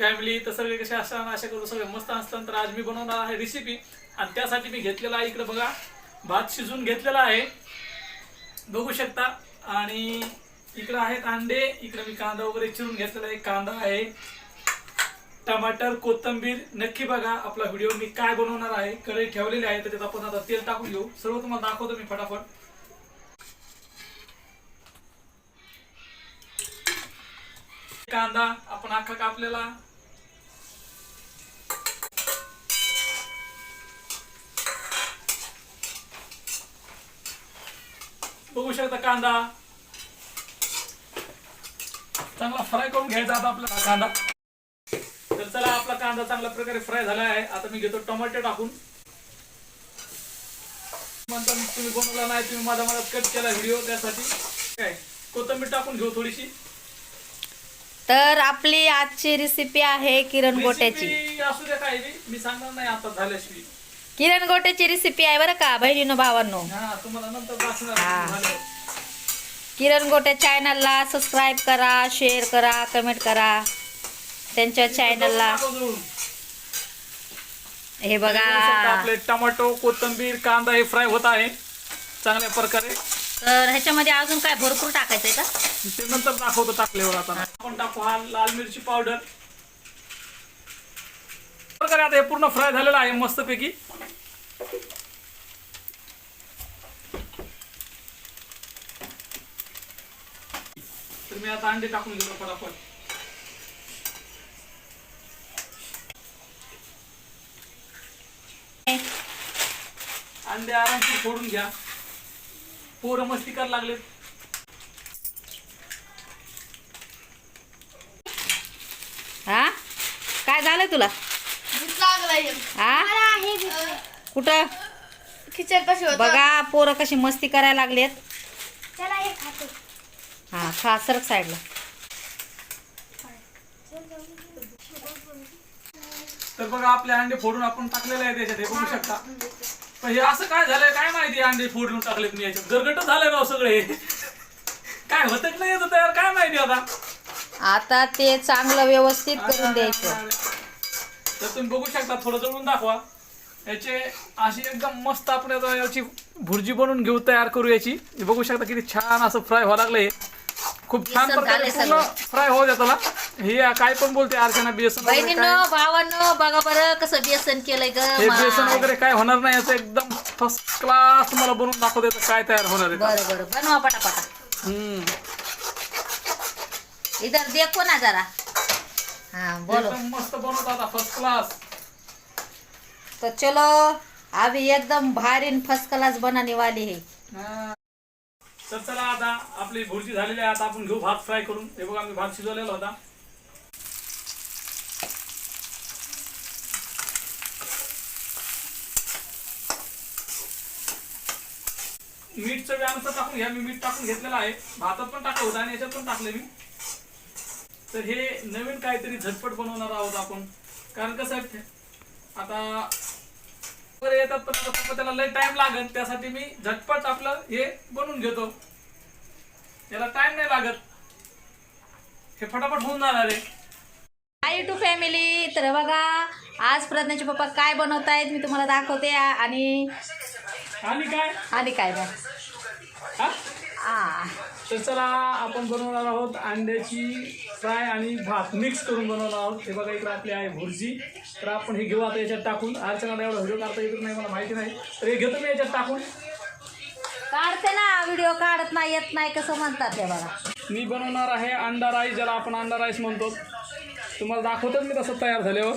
Family तर सगळे कसे असतात अशा करू सगळे मस्त असतात. तर आज मी बनवणार आहे रेसिपी आणि त्यासाठी मी घेतलेला आहे इकडे बघा. भात शिजून घेतलेला आहे. बघू शकता. आणि इकडे आहेत अंडे. इकडे मी कांदा वगैरे चिरून घेतलेला आहे. कांदा आहे. टमाटर कोथंबीर. नक्की बघा आपला व्हिडिओ मी काय बनवणार आहे. कढई ठेवलेली आहे. त्याच्यात आपण आता तेल टाकून घेऊ. सर्व तुम्हाला दाखवतो मी फटाफट. कांदा आपण अख्खा कापलेला. बघू शकता कांदा? चांगला फ्राय करून घ्यायचा आता आपला कांदा. तर चला आपला कांदा चांगल्या प्रकारे फ्राय झाला आहे. आता मी घेतो टोमॅटो टाकून. म्हणता तुम्ही बनवला नाही तुम्ही माझा मला कट केला व्हिडिओ त्यासाठी. काय? कोथिंबीर टाकून घेऊ थोडीशी. तर आपली आजची रेसिपी आहे किरण गोट्याची. असू द्या काय बी, मी सांगणार नाही आता झाल्याशिवाय. किरण गोट्याची रेसिपी आहे बरं का बहिणीनो भावांनो. किरण गोटे चॅनलला सबस्क्राईब करा शेअर करा कमेंट करा. त्यांच्या चॅनलला. हे बघा. आपले टोमॅटो कोथिंबीर कांदा हे फ्राय होत आहे चांगल्या प्रकारे. तर ह्याच्यामध्ये अजून काय भरपूर टाकायचंय का? ते नंतर दाखवतो टाकल्यावर आता. आपण टाकू हा लाल मिरची पावडर. प्रकारे आता हे पूर्ण फ्राय झालेलं आहे मस्तपैकी. तर मी आता अंडे टाकून घेतो फटाफट. अंडे आरामशीर फोडून घ्या. पोरं मस्ती करायला लागलेत. हा? काय झालं तुला? हा कुठं? खिचड कशी होत? बघा पोरं कशी मस्ती करायला लागलेत. हा खा सरक साईडला. तर बघा आपले अंडे फोडून आपण टाकलेले आहे त्याच्यात हे बघू शकता. पण हे असं काय झालंय काय माहिती अंडे फोडून टाकलेत मी याच्यात? गरगट झालंय राव सगळे. काय होत नाही तयार? काय माहिती आता? आता ते चांगलं व्यवस्थित करून द्यायचं. तर तुम्ही बघू शकता थोडं जवळून दाखवा. याचे अशी एकदम मस्त आपण आता याची भुर्जी बनवून घेऊ तयार करू याची. बघू शकता किती छान असं फ्राय व्हावं लागलंय खूप छान बेसन प्रकारे झालंय पूर्ण सगळं. फ्राय होऊ द्या त्याला. हे काय पण बोलते अर्चना बेसन वगैरे बहिणींनो काय. भावांनो बघा बरं कसं बेसन केलंय हे ग बेसन. वगैरे काय होणार नाही याचं एकदम फर्स्ट क्लास तुम्हाला बनवून दाखवते तर काय तयार होणार आहे. बरं बरं. बनवा पटापटा. हम्म. इधर देखो ना जरा. हाँ बोलो. एकदम मस्त बनवत आता फर्स्ट क्लास तो चलो अभी एकदम भारी फर्स्ट क्लास बनाने वाली है. तर चला आता आपली भुर्जी झालेली आहे आता आपण घेऊ भात फ्राय करून. हे बघा मी भात शिजवलेला होता मीठ चवी अनुसार टाकून घ्या मी मीठ टाकून घेतलेलं आहे. भातात पण टाकलं होतं आणि याच्यात पण टाकले मी. तर हे नवीन काहीतरी झटपट बनवणार आहोत आपण. कारण कसं आहे आता वगैरे येतात पण त्याला लय टाइम लागेल त्यासाठी मी झटपट आपलं हे बनवून घेतो. त्याला टाइम नाही लागत. हे फटाफट होऊन जाणार आहे. हाय टू फॅमिली तर बघा आज प्रज्ञाचे पप्पा काय बनवत आहेत मी तुम्हाला दाखवते. आणि आणि काय? आणि काय? आ तर चला आपण बनवणार आहोत अंड्याची फ्राय आणि भात मिक्स करून बनवणार आहोत. हे बघा इकडे आपली आहे भुर्जी. तर आपण हे घेऊ आता याच्यात टाकून. अर्चनाला एवढा व्हिडिओ काढता येत नाही मला माहिती नाही. तर हे घेतो मी याच्यात टाकून. काढते ना व्हिडिओ काढत नाही येत नाही कसं म्हणतात ते बघा. मी बनवणार आहे अंडा राईस ज्याला आपण अंडा राईस म्हणतो. तुम्हाला दाखवतोच मी तसं तयार झाल्यावर.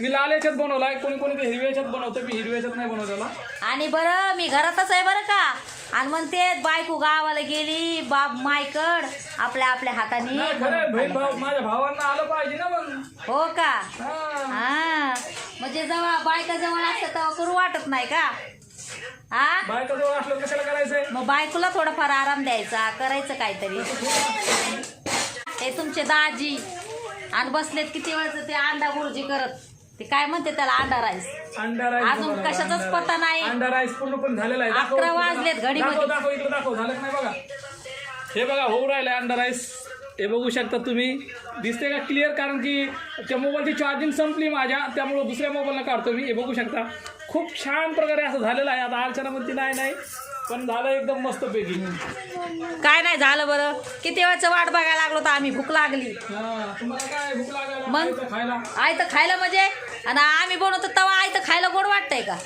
मी लाल याच्यात बनवला आहे कोणी कोणी ते हिरव्या याच्यात बनवतं मी हिरव्या याच्यात नाही बनवलेला आणि बरं मी घरातच आहे बरं का? आणि म्हणते बायको गावाला गेली बाप मायकड आपल्या आपल्या हाताने. नाही खरं भाई भाऊ माझ्या भावांना आलं पाहिजे ना मग हो का? हा. हा. म्हणजे जेव्हा बायका जवळ असतं तेव्हा करू वाटत नाही का? हा? बायका जवळ असलं कशाला करायचंय? मग बायकोला थोडाफार आराम द्यायचा करायचं काहीतरी. हे तुमचे दाजी. आणि बसलेत किती वेळचं ते अंडा बुर्जी करत. ते काय म्हणते त्याला अंडा राईस अंडा राईस अजून बनवला, कशाचाच अंडा पत्ता राईस. नाही. अंडा राईस पूर्णपणे झालेला आहे दाखव अकरा वाजलेत. घडीमध्ये. दाखव दाखव इकडे दाखव झालं का नाही बघा हे बघा होऊ राहिलंय अंडा राईस हे बघू शकता तुम्ही. दिसते का क्लिअर कारण की त्या मोबाईलची चार्जिंग संपली माझ्या त्यामुळं दुसऱ्या मोबाईलला काढतो मी. हे बघू शकता. खूप छान प्रकारे असं झालेलं आहे. आता अर्चना म्हणते नाही नाही. पण झालं एकदम मस्तपैकी. काय नाही झालं बरं. किती वेळचं वाट बघायला लागलो तर आम्ही. भूक लागली. तुम्हाला काय भूक लागायला मग? खायला? आई तर खायला म्हणजे? आणि आम्ही बनवतो तेव्हा आई तर खायला गोड वाटतंय का?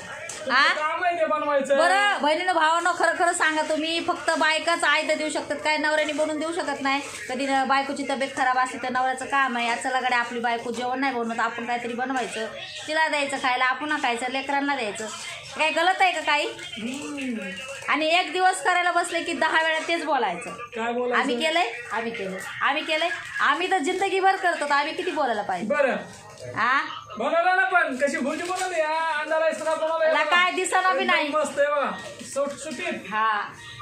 काम आहे ते बनवायचं. बरं बहिणीनं भावानं खरं खरं सांगा तुम्ही. फक्त बायकाच आई तर देऊ शकतात. काय नवऱ्याने बनवून देऊ शकत नाही. कधी न- बायकोची तब्येत खराब असते तर नवऱ्याचं काम आहे. याचं लगाडे आपली बायको जेवण नाही बनवत. आपण काहीतरी बनवायचं. तिला द्यायचं खायला आपण खायचं लेकरांना द्यायचं. काही गलत आहे का काही? आणि एक दिवस करायला बसले की दहा वेळा तेच बोलायचं. काय आम्ही केलंय? आम्ही केलंय. आम्ही केलंय? आम्ही तर जिंदगीभर करतो. तर आम्ही किती बोलायला पाहिजे? बरं. हा बनवलं ना पण कशी भुर्जी बनवली हा? अंडा राईस बनवला काय दिसना बी नाही. मस्त आहे बघा सुट सुटीत हा.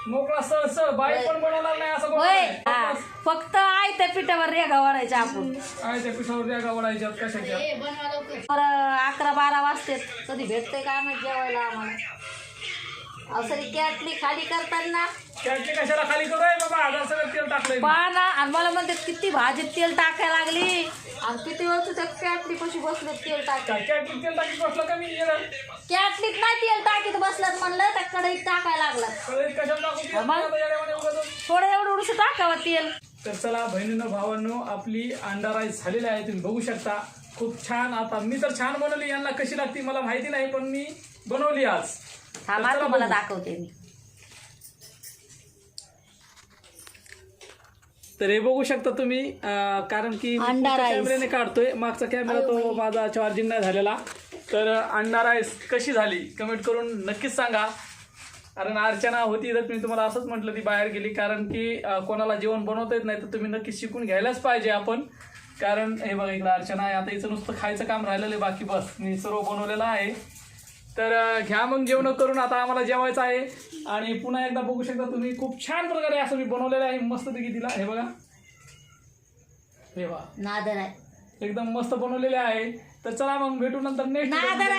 मोकळा सळ सळ बाई पण बनवणार नाही असं होय. बनवलंय. फक्त आहे त्या पिठावर रेगा वरायच्या आपण. आहे त्या पिठावर त्या गावडायच्यात कशाच्या? अकरा बारा वाजते कधी भेटतंय काय माहीत जेवायला आम्हाला. अहो सरी कॅटली खाली करताना. कशाला खाली करू? आहे बाबा सगळं तेल टाकलंय मी. पाहा आणि मला म्हणते किती भाजीत तेल टाकायला लागली. आणि किती वेळ त्या कॅटली कशी बसले तेल टाक काय कॅटली तेल टाकी बसलं का मी? येणार कॅटलीत नाही तेल टाकीत बसलात म्हणलं त्या कढईत टाकायला लागला कशाला टाकू? आता उगाचच. थोडं एवढं उडूस टाकावं तेल. तर चला बहिणीनं भावांनो आपली अंडा राईस झालेली आहे. तुम्ही बघू शकता. खूप छान. आता मी तर छान बनवली. यांना कशी लागते मला माहिती नाही पण मी बनवली आज. थांबा तुम्हाला. दाखवते मी. तर हे बघू शकता तुम्ही अं, कारण की मी अंडा पुढच्या राईस. कॅमेऱ्याने काढतोय. मागचा कॅमेरा तो माझा चार्जिंग नाही झालेला. तर अंडा राईस कशी झाली? कमेंट करून नक्कीच सांगा. कारण अर्चना होती तर मी तुम्हाला असंच म्हटलं ती बाहेर गेली. कारण की अं, कोणाला जेवण बनवता येत नाही तर तुम्ही नक्की शिकून घ्यायलाच पाहिजे आपण. कारण हे बघा इकडं अर्चना आहे. आता हिचं नुसतं खायचं काम राहिलेलं आहे बाकी बस. मी सर्व बनवलेलं आहे. तर घ्या मग जेवण करून आता आम्हाला जेवायचं आहे. आणि पुन्हा एकदा बघू शकता तुम्ही खूप छान प्रकारे असं मी बनवलेलं आहे मस्तपैकी तिला. हे बघा. हे बघा. नादर आहे. एकदम मस्त बनवलेले आहे. तर चला मग भेटू नंतर नेक्स्ट नादर